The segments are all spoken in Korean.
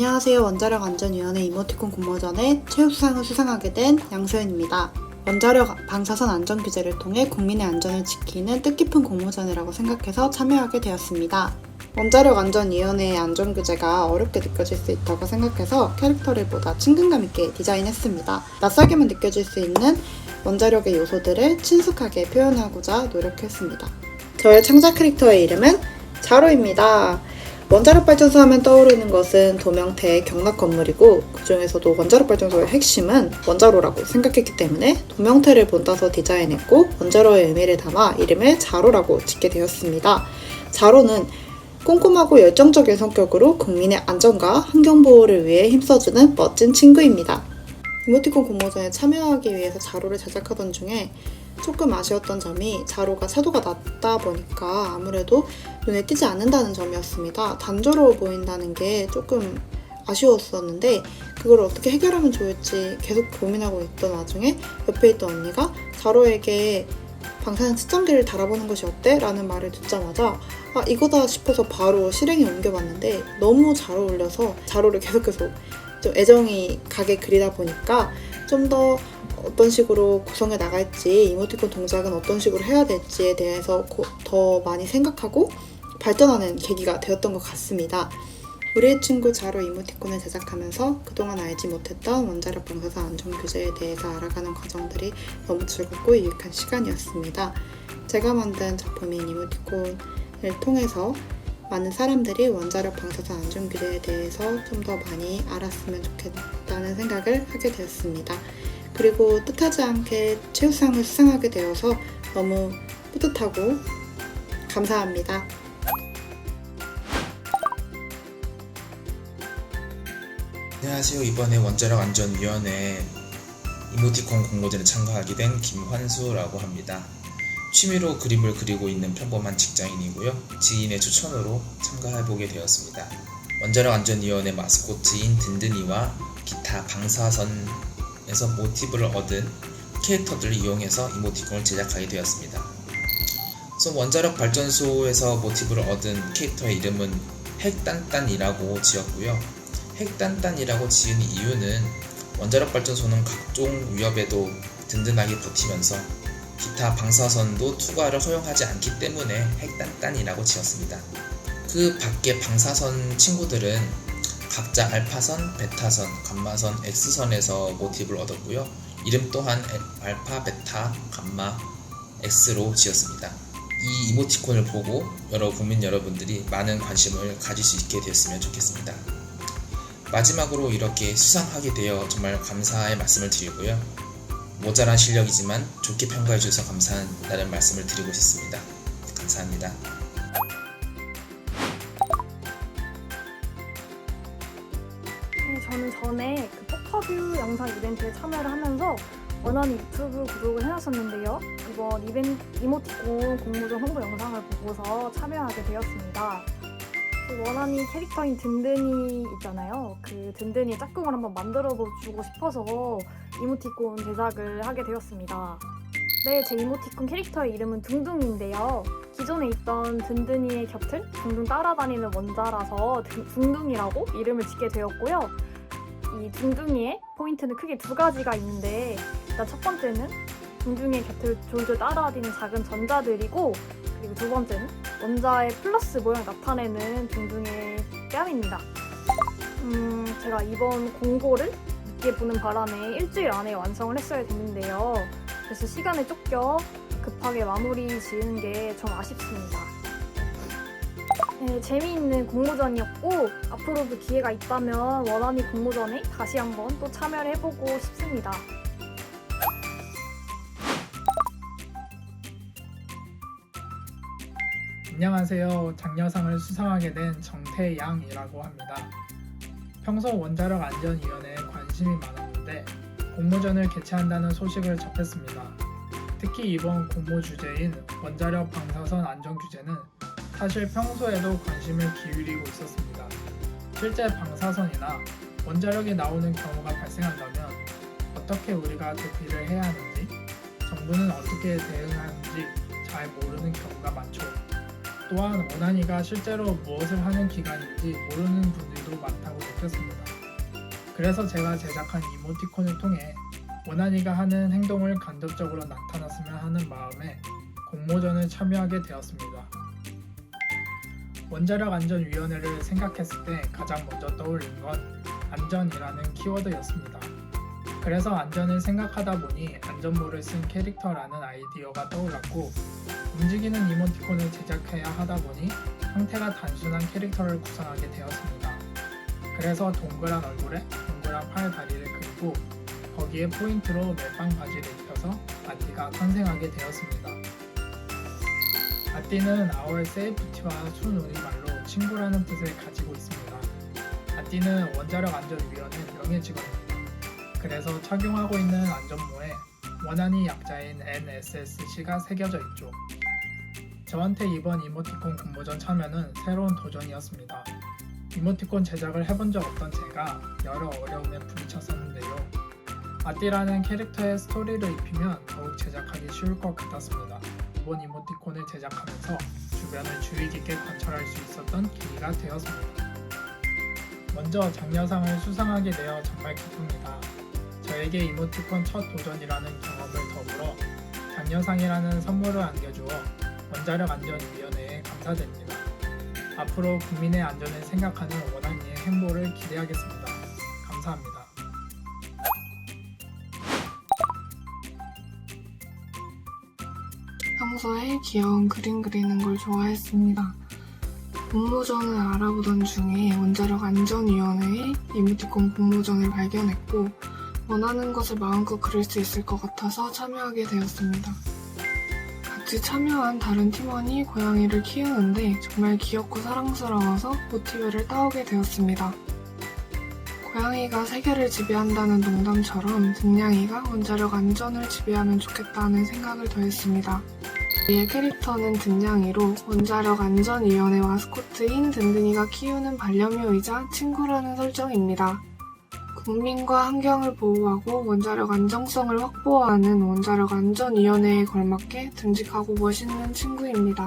안녕하세요. 원자력 안전위원회 이모티콘 공모전에 최우수상을 수상하게 된 양소연입니다. 원자력 방사선 안전 규제를 통해 국민의 안전을 지키는 뜻깊은 공모전이라고 생각해서 참여하게 되었습니다. 원자력 안전위원회의 안전 규제가 어렵게 느껴질 수 있다고 생각해서 캐릭터를 보다 친근감 있게 디자인했습니다. 낯설게만 느껴질 수 있는 원자력의 요소들을 친숙하게 표현하고자 노력했습니다. 저의 창작 캐릭터의 이름은 자로입니다. 원자력 발전소 하면 떠오르는 것은 도명태의 경락 건물이고 그 중에서도 원자력 발전소의 핵심은 원자로라고 생각했기 때문에 도명태를 본따서 디자인했고 원자로의 의미를 담아 이름을 자로라고 짓게 되었습니다. 자로는 꼼꼼하고 열정적인 성격으로 국민의 안전과 환경 보호를 위해 힘써주는 멋진 친구입니다. 이모티콘 공모전에 참여하기 위해서 자로를 제작하던 중에 조금 아쉬웠던 점이 자로가 사도가 낮다 보니까 아무래도 눈에 띄지 않는다는 점이었습니다. 단조로워 보인다는 게 조금 아쉬웠었는데 그걸 어떻게 해결하면 좋을지 계속 고민하고 있던 와중에 옆에 있던 언니가 자로에게 방사능 측정기를 달아보는 것이 어때? 라는 말을 듣자마자 아 이거다 싶어서 바로 실행에 옮겨봤는데 너무 잘 어울려서 자로를 계속해서 좀 애정이 가게 그리다 보니까 좀더 어떤 식으로 구성해 나갈지 이모티콘 동작은 어떤 식으로 해야 될지에 대해서 고- 더 많이 생각하고 발전하는 계기가 되었던 것 같습니다. 우리의 친구 자로 이모티콘을 제작하면서 그동안 알지 못했던 원자력 방사선 안전 규제에 대해서 알아가는 과정들이 너무 즐겁고 유익한 시간이었습니다. 제가 만든 작품인 이모티콘을 통해서 많은 사람들이 원자력 방사선 안전 규제에 대해서 좀 더 많이 알았으면 좋겠다는 생각을 하게 되었습니다. 그리고 뜻하지 않게 최우상을 수상하게 되어서 너무 뿌듯하고 감사합니다. 안녕하세요. 이번에 원자력 안전위원회 이모티콘 공모전에 참가하게 된 김환수라고 합니다. 취미로 그림을 그리고 있는 평범한 직장인이고요. 지인의 추천으로 참가해보게 되었습니다. 원자력 안전위원회 마스코트인 든든이와 기타 방사선 에서 모티브를 얻은 캐릭터들을 이용해서 이모티콘을 제작하게 되었습니다. 우선 원자력 발전소에서 모티브를 얻은 캐릭터의 이름은 핵딴딴이라고 지었고요. 핵단단이라고 지은 이유는 원자력 발전소는 각종 위협에도 든든하게 버티면서 기타 방사선도 투과를 허용하지 않기 때문에 핵단단이라고 지었습니다. 그 밖에 방사선 친구들은 각자 알파선, 베타선, 감마선, X선에서 모티브를 얻었고요. 이름 또한 에- 알파, 베타, 감마, X로 지었습니다. 이 이모티콘을 보고 여러 국민 여러분들이 많은 관심을 가질 수 있게 되었으면 좋겠습니다. 마지막으로 이렇게 수상하게 되어 정말 감사의 말씀을 드리고요. 모자란 실력이지만 좋게 평가해 주셔서 감사하다는 말씀을 드리고 싶습니다. 감사합니다. 저는 전에 그 포커뷰 영상 이벤트에 참여를 하면서 원하는 유튜브 구독을 해놨었는데요. 이번 이벤트 이모티콘 공모전 홍보 영상을 보고서 참여하게 되었습니다. 그 원하는 캐릭터인 든든이 있잖아요. 그 든든이 짝꿍을 한번 만들어 주고 싶어서 이모티콘 제작을 하게 되었습니다. 네, 제 이모티콘 캐릭터의 이름은 둥둥인데요. 기존에 있던 든든이의 곁을 둥둥 따라다니는 원자라서 둥- 둥둥이라고 이름을 짓게 되었고요. 이 둥둥이의 포인트는 크게 두 가지가 있는데 일단 첫 번째는 둥둥이의 곁을 졸졸 따라다니는 작은 전자들이고 그리고 두 번째는 원자의 플러스 모양 나타내는 둥둥이의 뺨입니다. 음, 제가 이번 공고를 늦게 보는 바람에 일주일 안에 완성을 했어야 됐는데요. 그래서 시간에 쫓겨 급하게 마무리 지은 게 좀 아쉽습니다. 네, 재미있는 공모전이었고 앞으로도 기회가 있다면 원하니 공모전에 다시 한번 또 참여를 해보고 싶습니다. 안녕하세요. 장려상을 수상하게 된 정태양이라고 합니다. 평소 원자력 안전위원회에 관심이 많았는데 공모전을 개최한다는 소식을 접했습니다. 특히 이번 공모 주제인 원자력 방사선 안전 규제는 사실 평소에도 관심을 기울이고 있었습니다. 실제 방사선이나 원자력이 나오는 경우가 발생한다면 어떻게 우리가 대피를 해야 하는지, 정부는 어떻게 대응하는지 잘 모르는 경우가 많죠. 또한 원한이가 실제로 무엇을 하는 기관인지 모르는 분들도 많다고 느꼈습니다. 그래서 제가 제작한 이모티콘을 통해 원한이가 하는 행동을 간접적으로 나타났으면 하는 마음에 공모전을 참여하게 되었습니다. 원자력 안전위원회를 생각했을 때 가장 먼저 떠올린 건 안전이라는 키워드였습니다. 그래서 안전을 생각하다 보니 안전모를 쓴 캐릭터라는 아이디어가 떠올랐고 움직이는 이모티콘을 제작해야 하다 보니 형태가 단순한 캐릭터를 구성하게 되었습니다. 그래서 동그란 얼굴에 동그란 팔 다리를 그리고 거기에 포인트로 멜빵 바지를 입혀서 아띠가 탄생하게 되었습니다. 아띠는 아월 세이프티와 순우리말로 친구라는 뜻을 가지고 있습니다. 아띠는 원자력 안전위원회 명예 직원입니다. 그래서 착용하고 있는 안전모에 원한이 약자인 NSSC가 새겨져 있죠. 저한테 이번 이모티콘 공모전 참여는 새로운 도전이었습니다. 이모티콘 제작을 해본 적 없던 제가 여러 어려움에 부딪혔었는데요. 아띠라는 캐릭터의 스토리를 입히면 더욱 제작하기 쉬울 것 같았습니다. 이번 이모티콘을 제작하면서 주변을 주의 깊게 관찰할 수 있었던 계기가 되었습니다. 먼저 장려상을 수상하게 되어 정말 기쁩니다. 저에게 이모티콘 첫 도전이라는 경험을 더불어 장려상이라는 선물을 안겨주어 원자력 안전위원회에 감사드립니다. 앞으로 국민의 안전을 생각하는 원한이의 행보를 기대하겠습니다. 감사합니다. 평소에 귀여운 그림 그리는 걸 좋아했습니다. 공모전을 알아보던 중에 원자력 안전위원회의 이모티콘 공모전을 발견했고 원하는 것을 마음껏 그릴 수 있을 것 같아서 참여하게 되었습니다. 같이 참여한 다른 팀원이 고양이를 키우는데 정말 귀엽고 사랑스러워서 모티브를 따오게 되었습니다. 고양이가 세계를 지배한다는 농담처럼 등냥이가 원자력 안전을 지배하면 좋겠다는 생각을 더했습니다. 이의 캐릭터는 등냥이로 원자력 안전위원회 마스코트인 든든이가 키우는 반려묘이자 친구라는 설정입니다. 국민과 환경을 보호하고 원자력 안정성을 확보하는 원자력 안전위원회에 걸맞게 듬직하고 멋있는 친구입니다.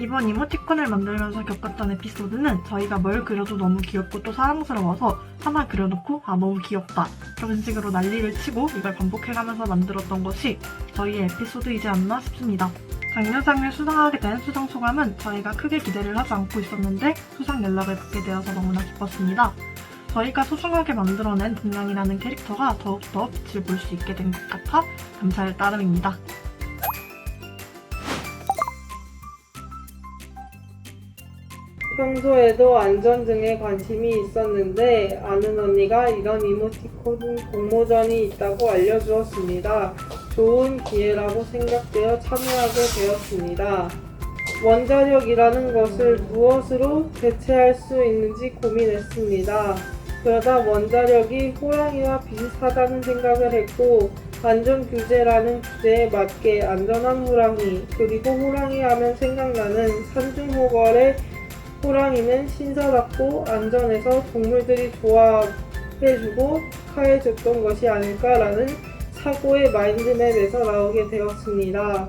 이번 이모티콘을 만들면서 겪었던 에피소드는 저희가 뭘 그려도 너무 귀엽고 또 사랑스러워서 하나 그려놓고 아 너무 귀엽다 그런 식으로 난리를 치고 이걸 반복해가면서 만들었던 것이 저희의 에피소드이지 않나 싶습니다. 장려상을 수상하게 된 수상 소감은 저희가 크게 기대를 하지 않고 있었는데 수상 연락을 받게 되어서 너무나 기뻤습니다. 저희가 소중하게 만들어낸 등량이라는 캐릭터가 더욱더 빛을 볼 수 있게 된 것 같아 감사할 따름입니다. 평소에도 안전 등에 관심이 있었는데 아는 언니가 이런 이모티콘 공모전이 있다고 알려주었습니다. 좋은 기회라고 생각되어 참여하게 되었습니다. 원자력이라는 것을 무엇으로 대체할 수 있는지 고민했습니다. 그러다 원자력이 호랑이와 비슷하다는 생각을 했고 안전 규제라는 주제에 맞게 안전한 호랑이 그리고 호랑이 하면 생각나는 산중호걸의 호랑이는 신사답고 안전해서 동물들이 좋아해주고 축하해줬던 것이 아닐까라는 사고의 마인드맵에서 나오게 되었습니다.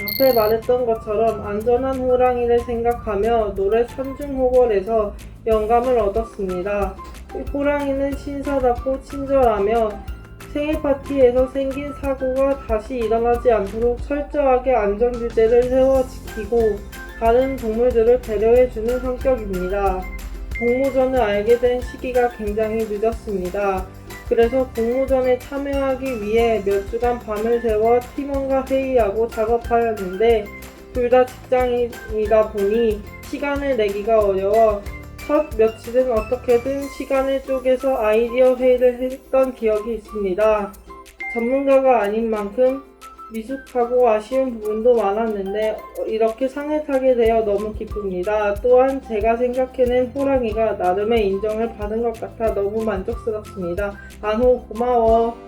앞에 말했던 것처럼 안전한 호랑이를 생각하며 노래 산중호걸에서 영감을 얻었습니다. 호랑이는 신사답고 친절하며 생일 파티에서 생긴 사고가 다시 일어나지 않도록 철저하게 안전 규제를 세워 지키고 다른 동물들을 배려해주는 성격입니다. 공모전을 알게 된 시기가 굉장히 늦었습니다. 그래서 공모전에 참여하기 위해 몇 주간 밤을 새워 팀원과 회의하고 작업하였는데 둘 다 직장인이다 보니 시간을 내기가 어려워 첫 며칠은 어떻게든 시간을 쪼개서 아이디어 회의를 했던 기억이 있습니다. 전문가가 아닌 만큼 미숙하고 아쉬운 부분도 많았는데 이렇게 상을 타게 되어 너무 기쁩니다. 또한 제가 생각해낸 호랑이가 나름의 인정을 받은 것 같아 너무 만족스럽습니다. 안호 고마워.